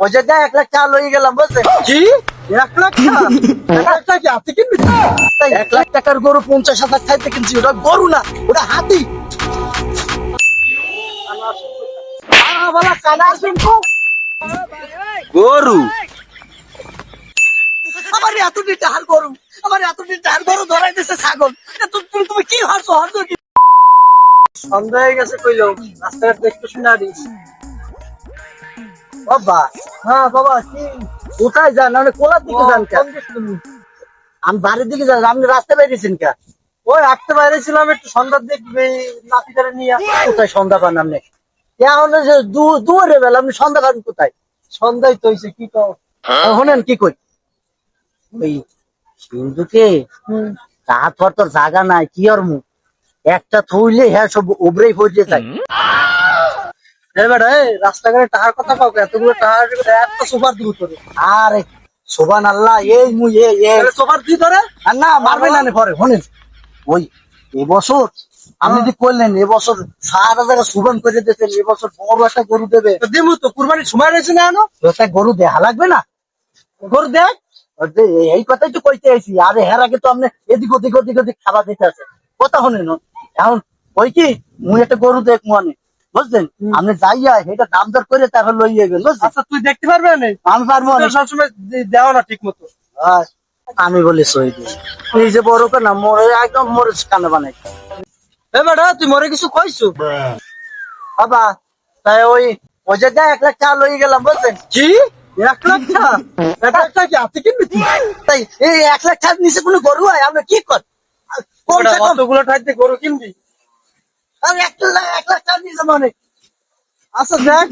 জায়গায় এক লাখ টাকা লই গেলাম বুঝছেন কি? এক লাখ টাকা? এক কি কিনবি? এক লাখ টাকার গরু পঞ্চাশ হাজার খাইতে কিনছি ওটা গরু না ওটা হাতি। গরু। আমার এতটি টাহার গরু আমার এতটি টাহার গরু ধরাই দিছে ছাগল। তুমি তুমি কি হারছো? হারছো কি? সন্ধ্যা হয়ে গেছে কইলো রাস্তাঘাট দেখতে শুনে দিস বাবা হ্যাঁ বাবা কি? কোথায় যান? আপনি কোলার দিকে যান কেন আমি বাড়ির দিকে যান আপনি রাস্তায় বেরিয়েছেন কে? ওই আটতে বাইরে ছিলাম একটু সন্ধ্যার দেখবে নাতিটারে নিয়ে কোথায় সন্ধ্যা পান আপনি? এখন যে দু- দুয়ারে বেলা আপনি সন্ধ্যা পান কোথায়? সন্ধ্যায় তো হয়েছে কি কও? শোনেন কি কই? ওই সিন্ধুকে? তাহার পর তোর জায়গা নাই কি আর মুখ একটা থইলে হ্যাঁ সব উবরেই পড়ে যায়। রাস্তাঘাটে টাকার কথা এতগুলো দিব তোরে। আরে সোবান আল্লাহ এই মুই তাহলে দি তোরে? আর না মারবে না নে পরে শোনেন ওই এবছর আপনি যে করলেন এবছর সারা জায়গা সুবান করে দিতেন এবছর বড় একটা গরু দেবে। তো তো কুরবানির সময় রয়েছে না একটা গরু দেখা লাগবে না? গরু দেখ এই কথাই তো কইতে আইছি। আরে হের আগে তো আপনি এদিক ওদিক ওদিক ওদিক খাবার দিতে আছে কথা শোনেন এখন ওই কি? মুই একটা গরু দেখ মানে বুঝলেন? আপনি যাইয়া এটা দাম দর করে তারপর লই যাবেন আচ্ছা তুই দেখতে পারবে না? আমি পারব না। সবসময় দেওয়া না ঠিক মতো আমি বলি সই দিই যে বড় কেনা মোরে একদম মোরে কানে বানাই। এ বেটা তুই মরে কিছু কইছু? বাবা তাই ওই ওই জায়গায় এক লাখ টাকা লই গেলাম বুঝলেন? কি? এক লাখ টাকা? এক লাখ টাকা কি হাতে কিনবি তুই? তাই এই এক লাখ টাকার নিচে কোনো গরু হয়? আমরা কি কর কমসে কম গরু কিনবি? আর এক লাখ এক লাখ টাকার নিচে আচ্ছা দেখ।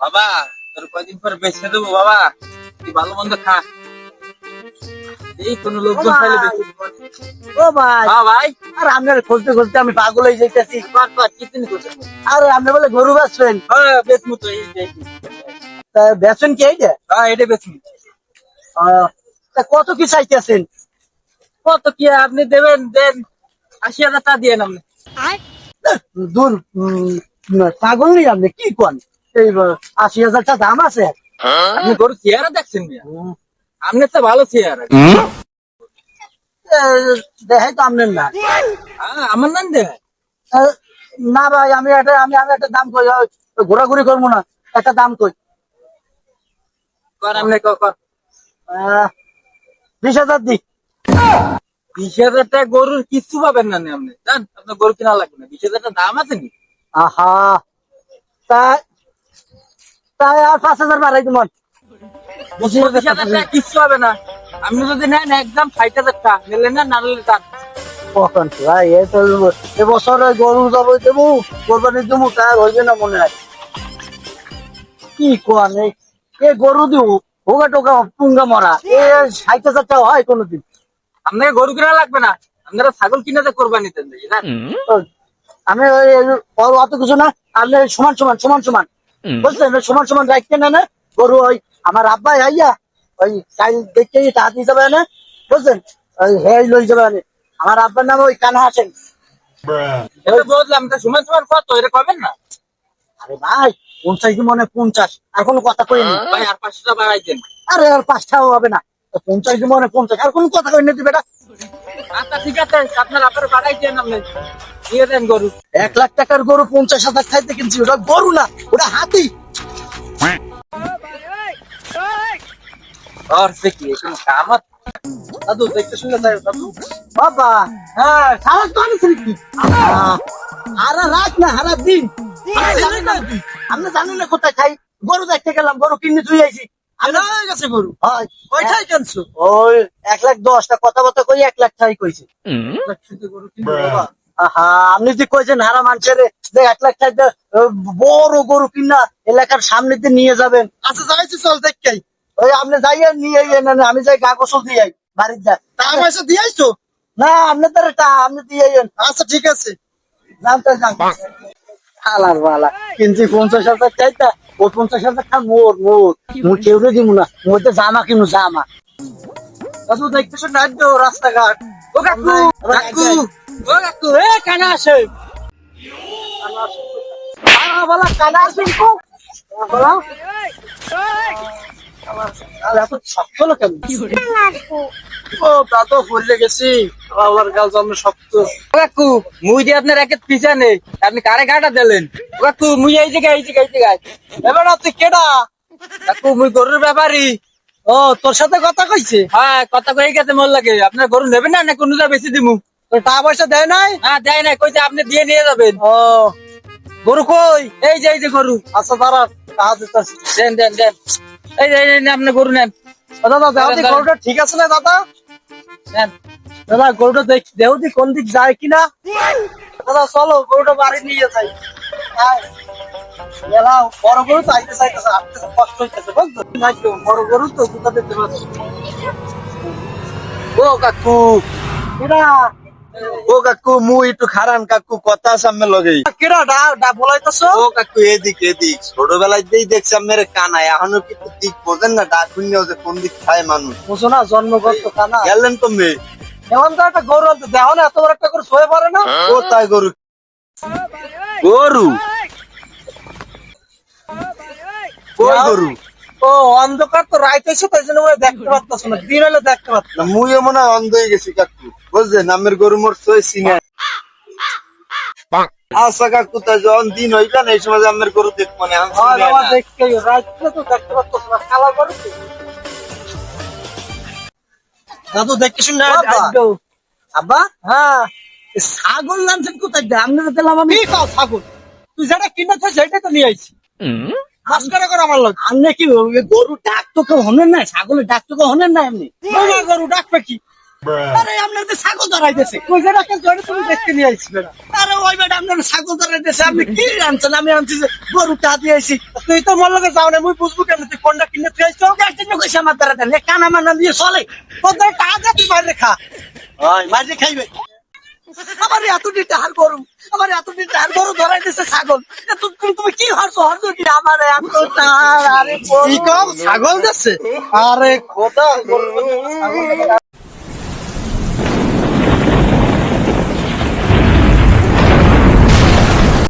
বাবা তোর কয়দিন পর বেঁচে দেবো বাবা? তুই ভালো মন্দ খা। এই কোন লোকজন খাইলে ও ভাই। হ্যাঁ ভাই। আর আপনার খুঁজতে খুঁজতে আমি পাগল হয়ে যাইতেছি কর কর কি তিনি আর আপনি বলে গরু বেচবেন। হ্যাঁ বেচমু তো এই যে, তা বেচবেন কি এইটা? হ্যাঁ এটা বেচমু আহ, তা কত কি চাইতেছেন? কত কি আপনি দেবেন দেন। আশি হাজার টাকা দিয়ে আপনি দূর উম, আপনি কি কোন? এই আশি হাজার টাকা দাম আছে। আপনি গরু চেয়ারা দেখছেন মিয়া? আপনি তো ভালো চেয়ার দেখাই তো আপনার না হ্যাঁ আমার নাম দেখ না ভাই আমি একটা আমি আমি একটা দাম কই ঘোরাঘুরি করব না একটা দাম কই। কর আপনি কর। বিশ হাজার দি বিশ হাজার টাকা গরুর কিচ্ছু পাবেন না আপনি। জান আপনার গরু কিনা লাগবে না। বিশ হাজার দাম আছে নি? আহা। তাই তাই আর পাঁচ হাজার বাড়াই তোমার পঁচিশ হাজার টাকা কিচ্ছু হবে না। আপনি যদি নেন একদম ষাট হাজার টাকা। নিলেন না না নিলে তার। কখন কি ভাই এই তো এবছর গরু জব দেবো কোরবানি দেবো হইবে না মনে হয়। কি এই এ গরু দিব হোগা টোকা পুঙ্গা মরা এ ষাট হাজার টাকা হয় কোনোদিন। আপনাকে গরু কিনা লাগবে না। আপনারা ছাগল কিনে যে কোরবানি দেন আমি ওই অত কিছু না আপনি সমান সমান সমান সমান। বুঝলেন? সমান সমান রাখতে না না গরু ওই আমার আব্বাই আইয়া ওই কাল দেখতে টাকা দিয়ে যাবে না বুঝলেন? ওই হেই লই যাবে না আমার আব্বার নাম ওই কানা আছেন এটা বুঝলাম তা সমান সমান কত? এটা কবেন না? আরে ভাই পঞ্চাশ কি মনে হয় পঞ্চাশ? আর কোনো কথা কইনি। ভাই আর পাঁচটা টাকা বাড়াই দেন। আরে আর পাঁচটাও হবে না। পঞ্চাশ কি মনে পঞ্চাশ। আর কোনো কথা তুই বেটা। আচ্ছা ঠিক আছে, আপনার আপনার বাড়াই দিয়ে দেন গরু। এক লাখ টাকার গরু পঞ্চাশ হাজার খাইতে কিনছি, ওটা গরু না, ওটা হাতি। আর সে কি কোনো কামত দাদু, দেখতে শুনে দাদু। বাবা হ্যাঁ সারা তো আমি কি? হারা রাত না হারা দিন। আপনি জানেন না না কোথায় খাই। গরু দেখতে গেলাম, গরু কিনে তুই আইছি। আনা হয়ে গরু হয় কয়টাই কেনছো ওই এক লাখ দশটা কথা বলতে কই এক লাখ টাই কইছে। একসাথে গরু কিনবো বাবা আহা আপনি যে কইছেন হারা মানুষের যে এক লাখ টাকা বড় গরু কিনা এলাকার সামনে দিয়ে নিয়ে যাবেন। আচ্ছা যাইছি চল দেখাই ওই আপনি যাইয়া নিয়ে না আমি যাই গা গোসল দিয়ে আই বাড়ির যা। তা পয়সা দিয়েছ না আপনি এটা আপনি দিয়ে আইয়েন। আচ্ছা ঠিক আছে। জানতে জান হালার বালা। কিনছি পঞ্চাশ হাজার চাইতা ও পঞ্চাশ হাজার টাকা মোর মোর। মোর কেউ দিব না মোর তো জামা কিনু জামা। দাদু দেখতে শুনে আসবে রাস্তাঘাট? ও কাকু! কাকু! ও কাকু! এ কানা আসে। বলা কানা বলা। আপনার আপনি কারে গাটা দিলেন? ও, তোর সাথে কথা হ্যাঁ কথা লাগে। আপনার গরু নেবেন না? না কোনটা বেশি তোর টাকা পয়সা দেয় নাই? হ্যাঁ দেয় নাই। কইছে আপনি দিয়ে নিয়ে যাবেন? ও, গরু কই? এই যে এই যে গরু। আচ্ছা দাঁড়া দেন দেন দেন। এই যে, আপনি গরু নেন। দাদা দেউদি গরুটা ঠিক আছে না দাদা? দাদা গরুটা দেখ দেউদি কোন দিক যায় কিনা? দাদা চলো গরুটা বাড়ি নিয়ে যাই। বড় গরু তো আইতে চাইতেছে আটতে কষ্ট হইতেছে বুঝতো বড় গরু তো দুটা দিতে পারছে ও কাকু ও কাকু মু একটু খারান কাকু কথা সামনে লগে। কেডা ডা ডা বলাইতেছ? ও কাকু এদিক এদিক। ছোটবেলায় দেখছি মেরে কানা এখনও কিন্তু দিক বোঝেন না ডাক শুনিও যে কোন দিক খায় মানুষ। বুঝো না জন্মগত কানা। গেলেন তো মেয়ে। এমন তো একটা গরু আনতে দেহ না এত বড় একটা করে শোয়ে পারে না? ও তাই গরু। গরু? কই গরু? ও অন্ধকার তো রাইত হয়েছে তাই জন্য মনে দেখতে পারতাছ না। দিন হলে দেখতে পারতাম মুইও মনে হয় অন্ধ হয়ে গেছি কাকু। বুঝলেন নামের গরু মোর সই সিনে। আচ্ছা কাকু তাই যখন দিন হইবে না এই সময় আমের গরু দেখব না এখন আমার দেখতে রাইত তো দেখতে না। খালা করে দাদু দেখতে শুনে আব্বা? হ্যাঁ। ছাগল লাঞ্চেন কোথায়? আপনারা দিলাম আমি কি ছাগল? তুই যেটা কিনে থাক সেটাই তো নিয়ে আইছি। আমার লোক আপনি কি গরু ডাক তো কেউ হনেন না ছাগলের ডাক তো কেউ হনেন না এমনি। গরু ডাকবে কি? আরে আপনাদের ছাগল ধরাইতেছে। তুই যেটা জড়ে তুমি দেখতে নিয়ে আইছি বেটা। আরে ওই বেটা আপনার ছাগল ধরাইতেছে আপনি কি আনছেন? আমি আনছি যে গরু টা দিয়েছি তুই তো মোর লগে যাও না মুই বুঝব কেন তুই কোনটা কিনে তুই আইছো? দেখছেন কইছে আমার দ্বারা দেন। কানা মানা দিয়ে চলে। দ্বারা টাকা দে, তুই বাইরে খা। ওই মাঝে খাইবে। আমার এতটি টাহার গরু। আমার এতদিন চার বড় ধরাই দিছে ছাগল। তুমি তুমি কি হারছো হারছো কি আমার এত টাহার আরে কি কম? ছাগল যাচ্ছে? আরে খোদা